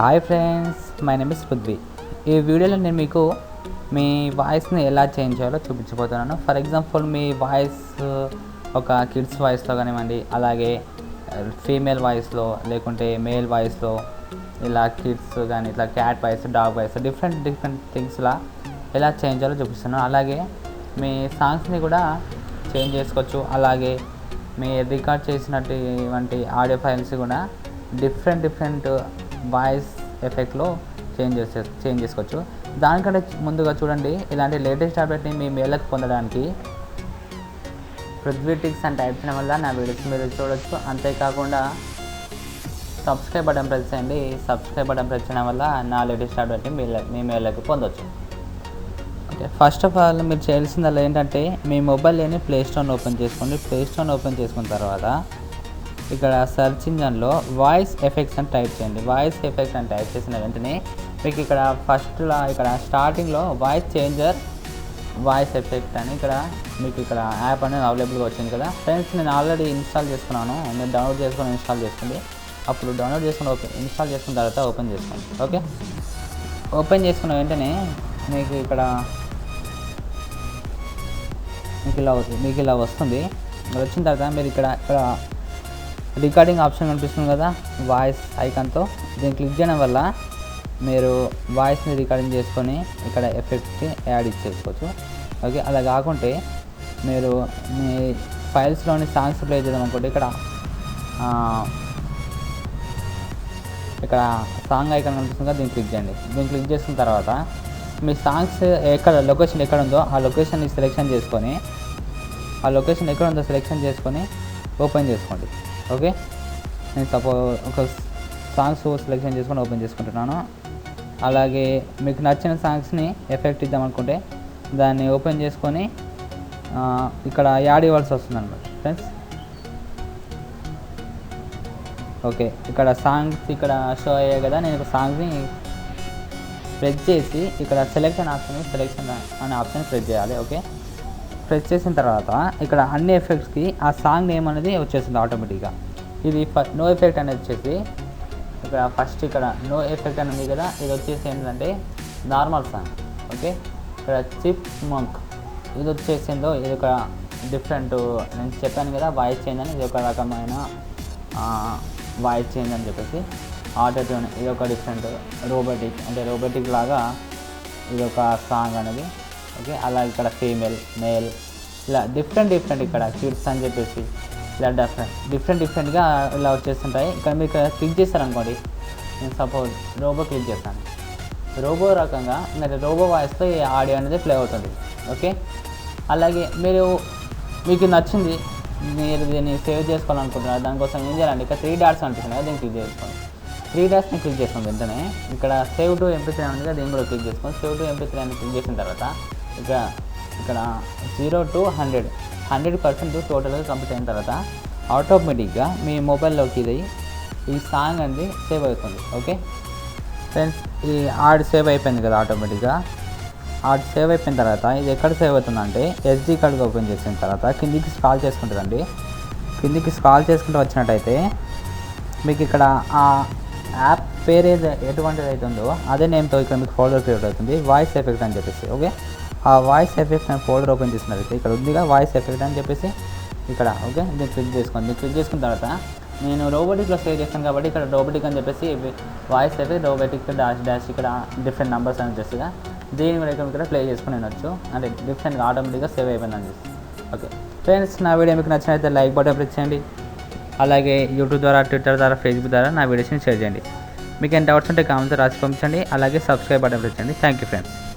Hi friends my name is Prithvi ఈ వీడియోలో నేను మీకు మీ వాయిస్ని ఎలా చేంజ్ చేయాలో చూపించబోతున్నాను. ఫర్ ఎగ్జాంపుల్ మీ వాయిస్ uh, ఒక కిడ్స్ వాయిస్లో కానివ్వండి అలాగే uh, ఫీమేల్ వాయిస్లో లేకుంటే మేల్ వాయిస్లో ఇలా కిడ్స్ కానీ ఇట్లా cat voice dog voice different different థింగ్స్లా ఎలా చేంజ్ చేయాలో చూపిస్తున్నాను. అలాగే మీ సాంగ్స్ని కూడా చేంజ్ చేసుకోవచ్చు. అలాగే మీ రికార్డ్ చేసినటువంటి ఆడియో ఫైల్స్ కూడా డిఫరెంట్ డిఫరెంట్ వాయిస్ ఎఫెక్ట్లో చేంజ్ చేసే చేంజ్ చేసుకోవచ్చు. దానికంటే ముందుగా చూడండి ఇలాంటి లేటెస్ట్ అప్డేట్ని మీ మేలకు పొందడానికి పృథ్వీటిక్స్ అని టైప్ చేయడం వల్ల నా వీడియోస్ మీరు చూడొచ్చు. అంతేకాకుండా సబ్స్క్రైబ్ బటన్ ప్రెస్ చేయండి. సబ్స్క్రైబ్ బటన్ ప్రెస్ చేయడం వల్ల నా లేటెస్ట్ అప్డేట్ని మీ మీ మేలకు పొందొచ్చు. ఓకే ఫస్ట్ ఆఫ్ ఆల్ మీరు చేయాల్సిందల్లా ఏంటంటే మీ మొబైల్లోని ప్లే స్టోర్ ఓపెన్ చేసుకోండి. ప్లే స్టోర్ ఓపెన్ చేసుకున్న తర్వాత ఇక్కడ సెర్చ్ ఇంజన్లో వాయిస్ ఎఫెక్ట్స్ అని టైప్ చేయండి. వాయిస్ ఎఫెక్ట్ అని టైప్ చేసిన వెంటనే మీకు ఇక్కడ ఫస్ట్లో ఇక్కడ స్టార్టింగ్లో వాయిస్ చేంజర్ వాయిస్ ఎఫెక్ట్ అని ఇక్కడ మీకు ఇక్కడ యాప్ అనేది అవైలబుల్గా వచ్చింది కదా. ఫ్రెండ్స్ నేను ఆల్రెడీ ఇన్స్టాల్ చేసుకున్నాను. నేను డౌన్లోడ్ చేసుకొని ఇన్స్టాల్ చేసుకోండి. అప్పుడు డౌన్లోడ్ చేసుకుని ఓపెన్ ఇన్స్టాల్ చేసుకున్న తర్వాత ఓపెన్ చేసుకోండి. ఓకే? ఓపెన్ చేసుకున్న వెంటనే మీకు ఇక్కడ మీకు ఇలా మీకు ఇలా వస్తుంది. వచ్చిన తర్వాత మీరు ఇక్కడ ఇక్కడ రికార్డింగ్ ఆప్షన్ కనిపిస్తుంది కదా వాయిస్ ఐకాన్తో. దీన్ని క్లిక్ చేయడం వల్ల మీరు వాయిస్ని రికార్డింగ్ చేసుకొని ఇక్కడ ఎఫెక్ట్కి యాడ్ ఇచ్చేసుకోవచ్చు. ఓకే అలా కాకుంటే మీరు మీ ఫైల్స్లోని సాంగ్స్ ప్లే చేయడం అనుకుంటే ఇక్కడ ఇక్కడ సాంగ్ ఐకాన్ కనిపిస్తుంది కదా దీన్ని క్లిక్ చేయండి. దీన్ని క్లిక్ చేసిన తర్వాత మీ సాంగ్స్ ఎక్కడ లొకేషన్ ఎక్కడ ఉందో ఆ లొకేషన్ని సెలెక్షన్ చేసుకొని ఆ లొకేషన్ ఎక్కడ ఉందో సెలెక్షన్ చేసుకొని ఓపెన్ చేసుకోండి. ఓకే? నేను సపోజ్ ఒక సాంగ్స్ సెలెక్షన్ చేసుకొని ఓపెన్ చేసుకుంటున్నాను. అలాగే మీకు నచ్చిన సాంగ్స్ని ఎఫెక్ట్ ఇద్దాం అనుకుంటే దాన్ని ఓపెన్ చేసుకొని ఇక్కడ యాడ్ ఇవ్వాల్సి వస్తుంది అనమాట ఫ్రెండ్స్ ఓకే ఇక్కడ సాంగ్స్ ఇక్కడ షో అయ్యాయి కదా నేను సాంగ్స్ని ప్రెస్ చేసి ఇక్కడ సెలెక్షన్ ఆప్షన్ సెలెక్షన్ అనే ఆప్షన్ ప్రెస్ చేయాలి ఓకే? ప్రెస్ చేసిన తర్వాత ఇక్కడ అన్ని ఎఫెక్ట్స్కి ఆ సాంగ్ నేమ్ అనేది వచ్చేస్తుంది ఆటోమేటిక్గా ఇది నో ఎఫెక్ట్ అనేది వచ్చేసి ఇక్కడ ఫస్ట్ ఇక్కడ నో ఎఫెక్ట్ అని ఉంది కదా ఇది వచ్చేసి ఏంటంటే నార్మల్ సాంగ్ ఓకే ఇక్కడ చిప్ మంక్ ఇది వచ్చేసిందో ఇది ఒక డిఫరెంట్ నేను చెప్పాను కదా వాయిస్ చేంజ్ అని ఇది ఒక రకమైన వాయిస్ చేంజ్ అని చెప్పేసి ఆటో ట్యూన్ ఇది ఒక డిఫరెంట్ రోబోటిక్ అంటే రోబోటిక్ లాగా ఇది ఒక సాంగ్ అనేది ఓకే? అలా ఇక్కడ ఫీమేల్ మేల్ ఇలా డిఫరెంట్ డిఫరెంట్ ఇక్కడ కిడ్స్ అని చెప్పేసి ఇలా డిఫరెంట్ డిఫరెంట్ డిఫరెంట్గా ఇలా వచ్చేస్తుంటాయి. ఇక్కడ మీరు ఇక్కడ క్లిక్ చేస్తారనుకోండి నేను సపోజ్ రోబో క్లిక్ చేస్తాను. రోబో రకంగా మరి రోబో వాయిస్తో ఈ ఆడియో అనేది ప్లే అవుతుంది. ఓకే? అలాగే మీరు మీకు నచ్చింది మీరు దీన్ని సేవ్ చేసుకోవాలనుకుంటున్నారు దానికోసం ఏం చేయాలండి ఇక్కడ త్రీ డాట్స్ అనిపిస్తుంది కదా దీన్ని క్లిక్ చేసుకోండి. త్రీ డాట్స్ని క్లిక్ చేసుకోండి వెంటనే ఇక్కడ సేవ్ టు ఎంపీ త్రీ ఉంది కదా దీన్ని కూడా క్లిక్ చేసుకోండి. సేవ్ టు ఎంపీ త్రీ అని క్లిక్ చేసిన తర్వాత ఇక ఇక్కడ zero to hundred. Hundred percent టోటల్గా కంప్లీట్ అయిన తర్వాత ఆటోమేటిక్గా మీ మొబైల్లోకి ఇది ఈ సాంగ్ అనేది సేవ్ అవుతుంది. ఓకే? ఫ్రెండ్స్ ఈ ఆడ్ సేవ్ అయిపోయింది కదా ఆటోమేటిక్గా. ఆడ్ సేవ్ అయిపోయిన తర్వాత ఇది ఎక్కడ సేవ్ అవుతుందంటే ఎస్డి కార్డ్గా ఓపెన్ చేసిన తర్వాత కిందికి స్కాల్ చేసుకుంటుందండి కిందికి స్కాల్ చేసుకుంటూ వచ్చినట్టయితే మీకు ఇక్కడ ఆ యాప్ పేరు ఏది ఎటువంటిది అయితే ఉందో అదే నేమ్తో ఇక్కడ మీకు ఫోల్డర్ క్రియేట్ అవుతుంది వాయిస్ ఎఫెక్ట్ అని చెప్పేసి. ఓకే? ఆ వాయిస్ ఎఫెక్ట్ అనే ఫోల్డర్ ఓపెన్ చేసినట్టయితే ఇక్కడ ఉందిగా వాయిస్ ఎఫెక్ట్ అని చెప్పేసి ఇక్కడ ఓకే? దీన్ని క్లిక్ చేసుకోండి. దీన్ని క్లిక్ చేసుకున్న తర్వాత నేను రోబోటిక్లో సేవ్ చేస్తాను కాబట్టి ఇక్కడ రోబోటిక్ అని చెప్పేసి voice effect robotic dash dash ఇక్కడ డిఫరెంట్ నెంబర్స్ అని వచ్చేసిగా దీని కూడా ఇక్కడ ప్లే చేసుకుని వినొచ్చు అంటే డిఫరెంట్గా ఆటోమేటిక్గా సేవ్ అయిపోయిందని చెప్పి ఓకే. ఫ్రెండ్స్ నా వీడియో మీకు నచ్చినట్లయితే లైక్ బటన్ ప్రెస్ చేయండి. అలాగే యూట్యూబ్ ద్వారా ట్విట్టర్ ద్వారా ఫేస్బుక్ ద్వారా నా వీడియోస్ని షేర్ చేయండి. మీకు ఏం డౌట్స్ ఉంటే కామెంట్స్ రాసి పంపించండి. అలాగే సబ్స్క్రైబ్ బటన్ ప్రెస్ చేయండి. Thank you friends